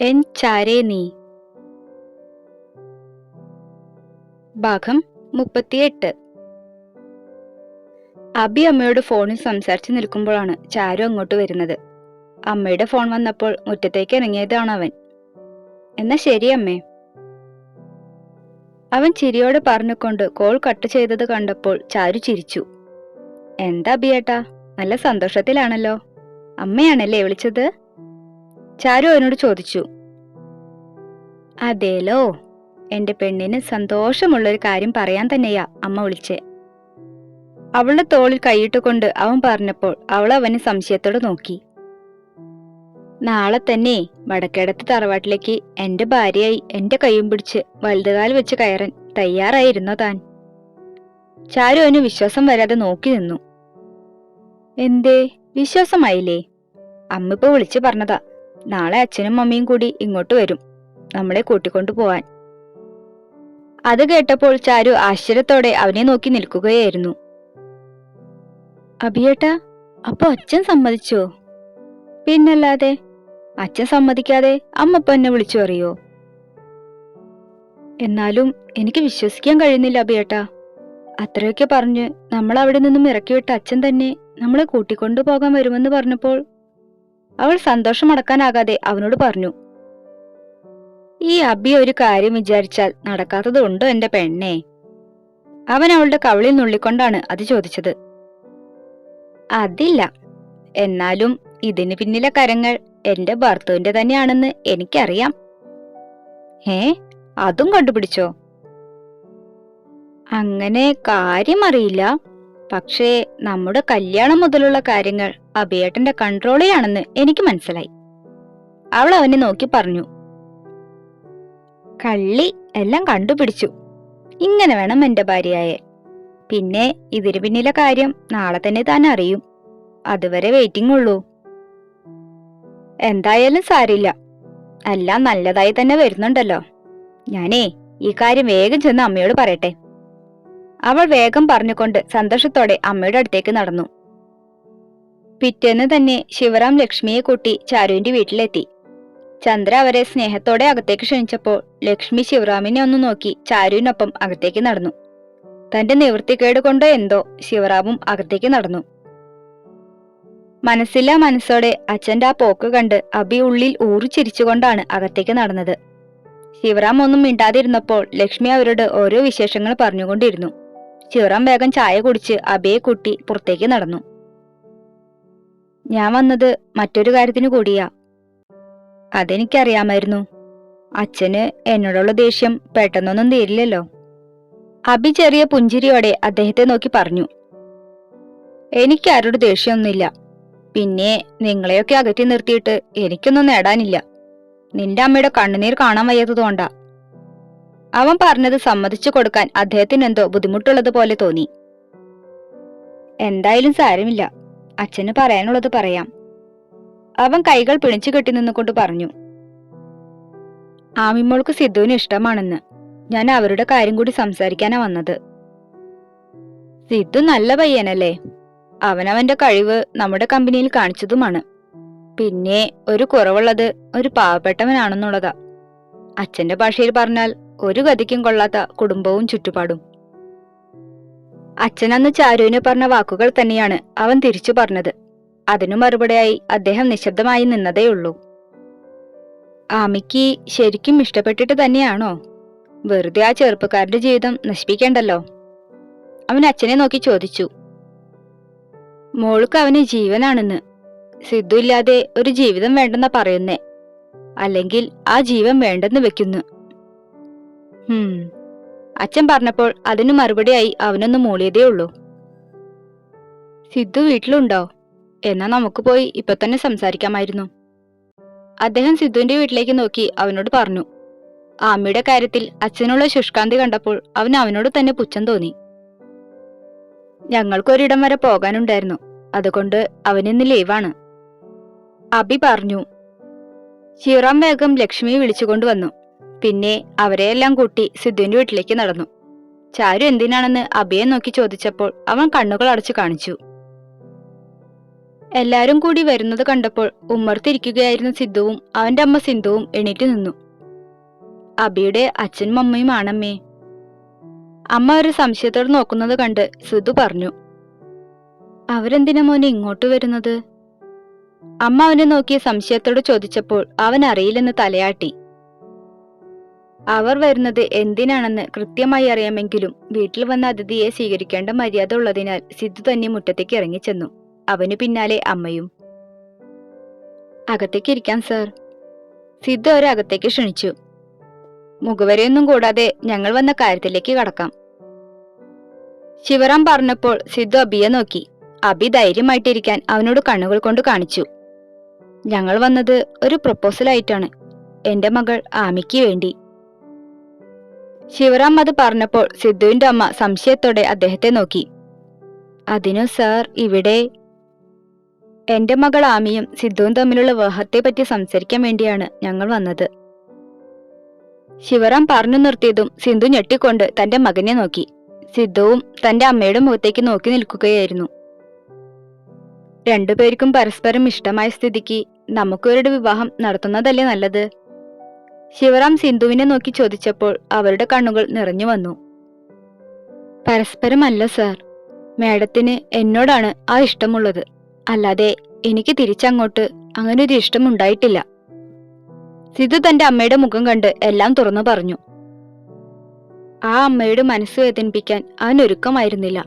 N ചാരേ നീ. ഭാഗം മുപ്പത്തിയെട്ട്. അബി അമ്മയോട് ഫോണിൽ സംസാരിച്ച് നിൽക്കുമ്പോഴാണ് ചാരു അങ്ങോട്ട് വരുന്നത്. അമ്മയുടെ ഫോൺ വന്നപ്പോൾ മുറ്റത്തേക്ക് ഇറങ്ങിയതാണ് അവൻ. എന്നാ ശരി അമ്മേ. അവൻ ചിരിയോടെ പറഞ്ഞുകൊണ്ട് കോൾ കട്ട് ചെയ്തത് കണ്ടപ്പോൾ ചാരു ചിരിച്ചു. എന്താ അബിയേട്ടാ? നല്ല സന്തോഷത്തിലാണല്ലോ. അമ്മയാണല്ലേ വിളിച്ചത്? ചാരു അവനോട് ചോദിച്ചു അതേലോ എന്റെ പെണ്ണിന് സന്തോഷമുള്ളൊരു കാര്യം പറയാൻ തന്നെയാ അമ്മ വിളിച്ചേ. അവളുടെ തോളിൽ കൈയിട്ടുകൊണ്ട് അവൻ പറഞ്ഞപ്പോൾ അവൾ അവന് സംശയത്തോടെ നോക്കി. നാളെ തന്നെ വടക്കേടത്ത് തറവാട്ടിലേക്ക് എന്റെ ഭാര്യയായി എന്റെ കൈയും പിടിച്ച് വലുതുകാൽ വെച്ച് കയറാൻ തയ്യാറായിരുന്നോ താൻ? ചാരു അവന് വിശ്വാസം വരാതെ നോക്കി നിന്നു. എന്തേ വിശ്വാസമായില്ലേ? അമ്മ ഇപ്പൊ വിളിച്ചു പറഞ്ഞതാ നാളെ അച്ഛനും മമ്മിയും കൂടി ഇങ്ങോട്ട് വരും. നമ്മളെ കൂട്ടിക്കൊണ്ടു പോവാൻ. അത് കേട്ടപ്പോൾ ചാരു ആശ്ചര്യത്തോടെ അവനെ നോക്കി നിൽക്കുകയായിരുന്നു. അഭിയേട്ടാ അപ്പൊ അച്ഛൻ സമ്മതിച്ചോ? പിന്നല്ലാതെ അച്ഛൻ സമ്മതിക്കാതെ അമ്മ ഇപ്പൊ എന്നെ വിളിച്ചു അറിയോ എന്നാലും എനിക്ക് വിശ്വസിക്കാൻ കഴിയുന്നില്ല അഭിയേട്ടാ അത്രയൊക്കെ പറഞ്ഞ് നമ്മൾ അവിടെ നിന്നും ഇറക്കിവിട്ട അച്ഛൻ തന്നെ നമ്മളെ കൂട്ടിക്കൊണ്ടു പോകാൻ വരുമെന്ന് പറഞ്ഞപ്പോൾ അവൾ സന്തോഷം അടക്കാനാകാതെ അവനോട് പറഞ്ഞു ഈ അബി ഒരു കാര്യം വിചാരിച്ചാൽ നടക്കാത്തത് ഉണ്ടോ എന്റെ പെണ്ണേ? അവൻ അവളുടെ കവളിൽ നുള്ളിക്കൊണ്ടാണ് അത് ചോദിച്ചത്. അതില്ല. എന്നാലും ഇതിന് പിന്നിലെ കരങ്ങൾ എന്റെ ഭർത്തുവിന്റെ തന്നെയാണെന്ന് എനിക്കറിയാം. ഏ അതും കണ്ടുപിടിച്ചോ? അങ്ങനെ കാര്യം അറിയില്ല. പക്ഷേ നമ്മുടെ കല്യാണം മുതലുള്ള കാര്യങ്ങൾ അബിയേട്ടന്റെ കൺട്രോളിലാണെന്ന് എനിക്ക് മനസ്സിലായി. അവൾ അവനെ നോക്കി പറഞ്ഞു കള്ളി എല്ലാം കണ്ടുപിടിച്ചു. ഇങ്ങനെ വേണം എന്റെ ഭാര്യയായെ. പിന്നെ ഇതിന് പിന്നിലെ കാര്യം നാളെ തന്നെ താൻ അറിയും. അതുവരെ വെയിറ്റിംഗ് ഉള്ളൂ. എന്തായാലും സാരില്ല. എല്ലാം നല്ലതായി തന്നെ വരുന്നുണ്ടല്ലോ. ഞാനേ ഈ കാര്യം വേഗം ചെന്ന് അമ്മയോട് പറയട്ടെ. അവൾ വേഗം പറഞ്ഞുകൊണ്ട് സന്തോഷത്തോടെ അമ്മയുടെ അടുത്തേക്ക് നടന്നു. പിറ്റേന്ന് തന്നെ ശിവറാം ലക്ഷ്മിയെ കൂട്ടി ചാരുവിന്റെ വീട്ടിലെത്തി. ചന്ദ്ര അവരെ സ്നേഹത്തോടെ അകത്തേക്ക് ക്ഷണിച്ചപ്പോൾ ലക്ഷ്മി ശിവറാമിനെ ഒന്ന് നോക്കി ചാരുവിനൊപ്പം അകത്തേക്ക് നടന്നു. തന്റെ നിവൃത്തിക്കേട് കൊണ്ടോ എന്തോ ശിവറാമും അകത്തേക്ക് നടന്നു. മനസ്സില്ലാ മനസ്സോടെ അച്ഛന്റെ ആ പോക്ക് കണ്ട് അബി ഉള്ളിൽ ഊറിച്ചിരിച്ചുകൊണ്ടാണ് അകത്തേക്ക് നടന്നത്. ശിവറാം ഒന്നും മിണ്ടാതിരുന്നപ്പോൾ ലക്ഷ്മി അവരോട് ഓരോ വിശേഷങ്ങൾ പറഞ്ഞുകൊണ്ടിരുന്നു. ശിവറാം വേഗം ചായ കുടിച്ച് അബേ കുട്ടി പുറത്തേക്ക് നടന്നു. ഞാൻ വന്നത് മറ്റൊരു കാര്യത്തിനു കൂടിയാ. അതെനിക്കറിയാമായിരുന്നു. അച്ഛന് എന്നോടുള്ള ദേഷ്യം പെട്ടെന്നൊന്നും തീരില്ലല്ലോ. അബി ചെറിയ പുഞ്ചിരിയോടെ അദ്ദേഹത്തെ നോക്കി പറഞ്ഞു. എനിക്ക് ആരോട് ദേഷ്യമൊന്നുമില്ല. പിന്നെ നിങ്ങളെയൊക്കെ അകറ്റി നിർത്തിയിട്ട് എനിക്കൊന്നും നേടാനില്ല. നിന്റെ അമ്മയുടെ കണ്ണുനീർ കാണാൻ വയ്യാത്തതുകൊണ്ടാ. അവൻ പറഞ്ഞത് സമ്മതിച്ചു കൊടുക്കാൻ അദ്ദേഹത്തിന് എന്തോ ബുദ്ധിമുട്ടുള്ളത് പോലെ തോന്നി. എന്തായാലും സാരമില്ല. അച്ഛന് പറയാനുള്ളത് പറയാം. അവൻ കൈകൾ പിണിച്ചു കെട്ടി നിന്നുകൊണ്ട് പറഞ്ഞു. ആമിമോൾക്ക് സിദ്ധുവിന് ഇഷ്ടമാണെന്ന്. ഞാൻ അവരുടെ കാര്യം കൂടി സംസാരിക്കാനാ വന്നത്. സിദ്ധു നല്ല പയ്യനല്ലേ. അവനവന്റെ കഴിവ് നമ്മുടെ കമ്പനിയിൽ കാണിച്ചതുമാണ്. പിന്നെ ഒരു കുറവുള്ളത് ഒരു പാവപ്പെട്ടവനാണെന്നുള്ളതാ. അച്ഛന്റെ ഭാഷയിൽ പറഞ്ഞാൽ ഒരു ഗതിക്കും കൊള്ളാത്ത കുടുംബവും ചുറ്റുപാടും. അച്ഛനന്ന് ചാരുവിന് പറഞ്ഞ വാക്കുകൾ തന്നെയാണ് അവൻ തിരിച്ചു പറഞ്ഞത്. അതിനു മറുപടിയായി അദ്ദേഹം നിശബ്ദമായി നിന്നതേയുള്ളൂ. ആമിക്ക് ശരിക്കും ഇഷ്ടപ്പെട്ടിട്ട് തന്നെയാണോ? വെറുതെ ആ ചെറുപ്പക്കാരന്റെ ജീവിതം നശിപ്പിക്കേണ്ടല്ലോ? അവൻ അച്ഛനെ നോക്കി ചോദിച്ചു. മോൾക്ക് അവന് ജീവനാണെന്ന്. സിദ്ധു ഇല്ലാതെ ഒരു ജീവിതം വേണ്ടെന്ന പറയുന്നേ. അല്ലെങ്കിൽ ആ ജീവൻ വേണ്ടെന്ന് വെക്കുന്നു. അച്ഛൻ പറഞ്ഞപ്പോൾ അതിനു മറുപടിയായി അവനൊന്ന് മൂളിയതേ ഉള്ളൂ. സിദ്ധു വീട്ടിലുണ്ടോ? എന്നാ നമുക്ക് പോയി ഇപ്പൊ തന്നെ സംസാരിക്കാമായിരുന്നു. അദ്ദേഹം സിദ്ധുവിന്റെ വീട്ടിലേക്ക് നോക്കി അവനോട് പറഞ്ഞു. ആമ്മയുടെ കാര്യത്തിൽ അച്ഛനുള്ള ശുഷ്കാന്തി കണ്ടപ്പോൾ അവൻ അവനോട് തന്നെ പുച്ഛം തോന്നി. ഞങ്ങൾക്കൊരിടം വരെ പോകാനുണ്ടായിരുന്നു. അതുകൊണ്ട് അവനിന്ന് ലീവാണ്. അബി പറഞ്ഞു. ശിറാം വേഗം ലക്ഷ്മിയെ വിളിച്ചുകൊണ്ട് വന്നു. പിന്നെ അവരെയെല്ലാം കൂട്ടി സിദ്ധുവിന്റെ വീട്ടിലേക്ക് നടന്നു. ചാരു എന്തിനാണെന്ന് അബിയെ നോക്കി ചോദിച്ചപ്പോൾ അവൻ കണ്ണുകൾ അടച്ചു കാണിച്ചു. എല്ലാരും കൂടി വരുന്നത് കണ്ടപ്പോൾ ഉമ്മർത്തിരിക്കുകയായിരുന്ന സിദ്ധുവും അവന്റെ അമ്മ സിന്ധുവും എണീറ്റ് നിന്നു. അബിയുടെ അച്ഛനും അമ്മയും ആണമ്മേ. അമ്മ ഒരു സംശയത്തോടെ നോക്കുന്നത് കണ്ട് സിദ്ധു പറഞ്ഞു. അവരെന്തിനാ മോനെ ഇങ്ങോട്ട് വരുന്നത്? അമ്മ അവനെ നോക്കി സംശയത്തോട് ചോദിച്ചപ്പോൾ അവൻ അറിയില്ലെന്ന് തലയാട്ടി. അവർ വരുന്നത് എന്തിനാണെന്ന് കൃത്യമായി അറിയാമെങ്കിലും വീട്ടിൽ വന്ന അതിഥിയെ സ്വീകരിക്കേണ്ട മര്യാദ ഉള്ളതിനാൽ സിദ്ധു തന്നെ മുറ്റത്തേക്ക് ഇറങ്ങിച്ചെന്നു. അവനു പിന്നാലെ അമ്മയും അകത്തേക്ക് ഇരിക്കാം സർ. സിദ്ധു അവരെ അകത്തേക്ക് ക്ഷണിച്ചു. മുഖവരെയൊന്നും കൂടാതെ ഞങ്ങൾ വന്ന കാര്യത്തിലേക്ക് കടക്കാം. ശിവറാം പറഞ്ഞപ്പോൾ സിദ്ധു അബിയെ നോക്കി. അബി ധൈര്യമായിട്ടിരിക്കാൻ അവനോട് കണ്ണുകൾ കൊണ്ട് കാണിച്ചു. ഞങ്ങൾ വന്നത് ഒരു പ്രപ്പോസൽ ആയിട്ടാണ്. എന്റെ മകൾ ആമിക്ക് വേണ്ടി. ശിവറാം അത് പറഞ്ഞപ്പോൾ സിദ്ധുവിന്റെ അമ്മ സംശയത്തോടെ അദ്ദേഹത്തെ നോക്കി. അതിനു സാർ ഇവിടെ എന്റെ മകൾ ആമിയും സിദ്ധുവും തമ്മിലുള്ള വിവാഹത്തെ പറ്റി സംസാരിക്കാൻ വേണ്ടിയാണ് ഞങ്ങൾ വന്നത്. ശിവറാം പറഞ്ഞു നിർത്തിയതും സിന്ധു ഞെട്ടിക്കൊണ്ട് തന്റെ മകനെ നോക്കി. സിദ്ധുവും തന്റെ അമ്മയുടെ മുഖത്തേക്ക് നോക്കി നിൽക്കുകയായിരുന്നു. രണ്ടുപേർക്കും പരസ്പരം ഇഷ്ടമായ സ്ഥിതിക്ക് നമുക്കൊരുടെ വിവാഹം നടത്തുന്നതല്ലേ നല്ലത്? ശിവറാം സിന്ധുവിനെ നോക്കി ചോദിച്ചപ്പോൾ അവരുടെ കണ്ണുകൾ നിറഞ്ഞു വന്നു. പരസ്പരമല്ല സർ. മാഡത്തിന് എന്നോടാണ് ആ ഇഷ്ടമുള്ളത്. അല്ലാതെ എനിക്ക് തിരിച്ചങ്ങോട്ട് അങ്ങനെ ഒരു ഇഷ്ടമുണ്ടായിട്ടില്ല സിധു തന്റെ അമ്മയുടെ മുഖം കണ്ട് എല്ലാം തുറന്നു പറഞ്ഞു. ആ അമ്മയുടെ മനസ്സ് വേദനിപ്പിക്കാൻ അവൻ ഒരുക്കമായിരുന്നില്ല.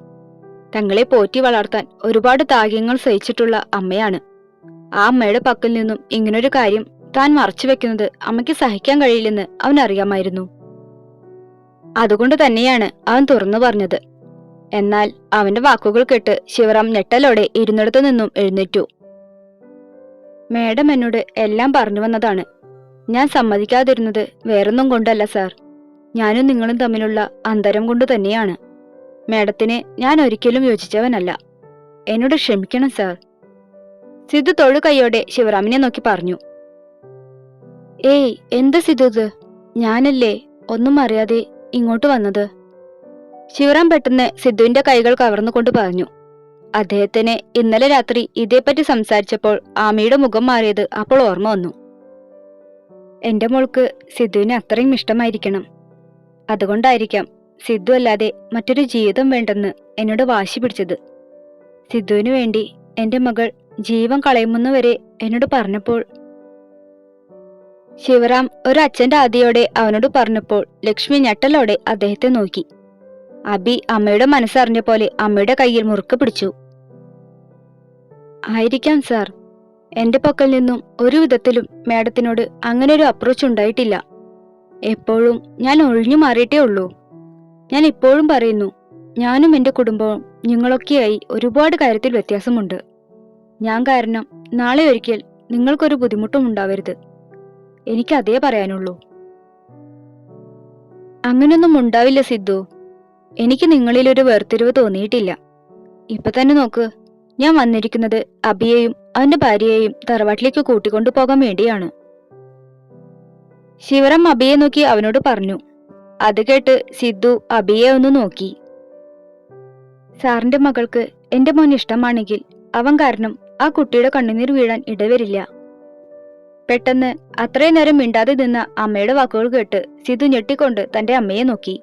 തങ്ങളെ പോറ്റി വളർത്താൻ ഒരുപാട് ത്യാഗങ്ങൾ സഹിച്ചിട്ടുള്ള അമ്മയാണ്. ആ അമ്മയുടെ പക്കൽ നിന്നും ഇങ്ങനൊരു കാര്യം താൻ മറച്ചു വെക്കുന്നത് അമ്മയ്ക്ക് സഹിക്കാൻ കഴിയില്ലെന്ന് അവൻ അറിയാമായിരുന്നു. അതുകൊണ്ട് തന്നെയാണ് അവൻ തുറന്നു പറഞ്ഞത്. എന്നാൽ അവന്റെ വാക്കുകൾ കേട്ട് ശിവറാം ഞെട്ടലോടെ ഇരുന്നിടത്തു നിന്നും എഴുന്നേറ്റു. മേഡം എന്നോട് എല്ലാം പറഞ്ഞു വന്നതാണ്. ഞാൻ സമ്മതിക്കാതിരുന്നത് വേറൊന്നും കൊണ്ടല്ല സാർ. ഞാനും നിങ്ങളും തമ്മിലുള്ള അന്തരം കൊണ്ട് തന്നെയാണ്. മേഡത്തിന് ഞാൻ ഒരിക്കലും യോജിച്ചവനല്ല. എന്നോട് ക്ഷമിക്കണം സാർ. സിദ്ധു തൊഴു കൈയോടെ ശിവറാമിനെ നോക്കി പറഞ്ഞു. ഏയ് എന്താ ഇത്? ഞാനല്ലേ ഒന്നും അറിയാതെ ഇങ്ങോട്ട് വന്നത്. ശിവറാം പെട്ടെന്ന് സിദ്ധുവിന്റെ കൈകൾ കവർന്നുകൊണ്ട് പറഞ്ഞു. അദ്ദേഹത്തിന് ഇന്നലെ രാത്രി ഇതേപ്പറ്റി സംസാരിച്ചപ്പോൾ ആമിയുടെ മുഖം മാറിയത് അപ്പോൾ ഓർമ്മ വന്നു. എന്റെ മോൾക്ക് സിദ്ധുവിന് അത്രയും ഇഷ്ടമായിരിക്കണം. അതുകൊണ്ടായിരിക്കാം സിദ്ധു അല്ലാതെ മറ്റൊരു ജീവിതം വേണ്ടെന്ന് എന്നോട് വാശി പിടിച്ചത്. സിദ്ധുവിനു വേണ്ടി എന്റെ മകൾ ജീവൻ കളയുമെന്ന് വരെ എന്നോട് പറഞ്ഞപ്പോൾ ശിവറാം ഒരു അച്ഛന്റെ ആദിയോടെ അവനോട് പറഞ്ഞപ്പോൾ ലക്ഷ്മി ഞെട്ടലോടെ അദ്ദേഹത്തെ നോക്കി. അബി അമ്മയുടെ മനസ്സറിഞ്ഞ പോലെ അമ്മയുടെ കയ്യിൽ മുറുക്ക് പിടിച്ചു. ആയിരിക്കാം സാർ. എന്റെ പക്കൽ നിന്നും ഒരു വിധത്തിലും മാഡത്തിനോട് അങ്ങനെ ഒരു അപ്രോച്ച് ഉണ്ടായിട്ടില്ല. എപ്പോഴും ഞാൻ ഒഴിഞ്ഞു മാറിയിട്ടേ ഉള്ളൂ. ഞാൻ ഇപ്പോഴും പറയുന്നു ഞാനും എന്റെ കുടുംബവും നിങ്ങളൊക്കെയായി ഒരുപാട് കാര്യത്തിൽ വ്യത്യാസമുണ്ട്. ഞാൻ കാരണം നാളെ ഒരിക്കൽ നിങ്ങൾക്കൊരു ബുദ്ധിമുട്ടും ഉണ്ടാവരുത്. എനിക്ക് അതേ പറയാനുള്ളൂ. അങ്ങനൊന്നും ഉണ്ടാവില്ല സിദ്ധു. എനിക്ക് നിങ്ങളിൽ ഒരു വേർതിരിവ് തോന്നിയിട്ടില്ല. ഇപ്പൊ തന്നെ നോക്ക്. ഞാൻ വന്നിരിക്കുന്നത് അബിയെയും അവന്റെ ഭാര്യയെയും തറവാട്ടിലേക്ക് കൂട്ടിക്കൊണ്ടു പോകാൻ വേണ്ടിയാണ്. ശിവറം അബിയെ നോക്കി അവനോട് പറഞ്ഞു. അത് കേട്ട് സിദ്ധു അബിയെ ഒന്ന് നോക്കി. സാറിന്റെ മകൾക്ക് എന്റെ മോൻ ഇഷ്ടമാണെങ്കിൽ അവൻ കാരണം ആ കുട്ടിയുടെ കണ്ണുനീർ വീഴാൻ ഇടവരില്ല. പെട്ടെന്ന് അത്രയും നേരം മിണ്ടാതെ നിന്ന അമ്മയുടെ വാക്കുകൾ കേട്ട് സിധു ഞെട്ടിക്കൊണ്ട് തന്റെ അമ്മയെ നോക്കി.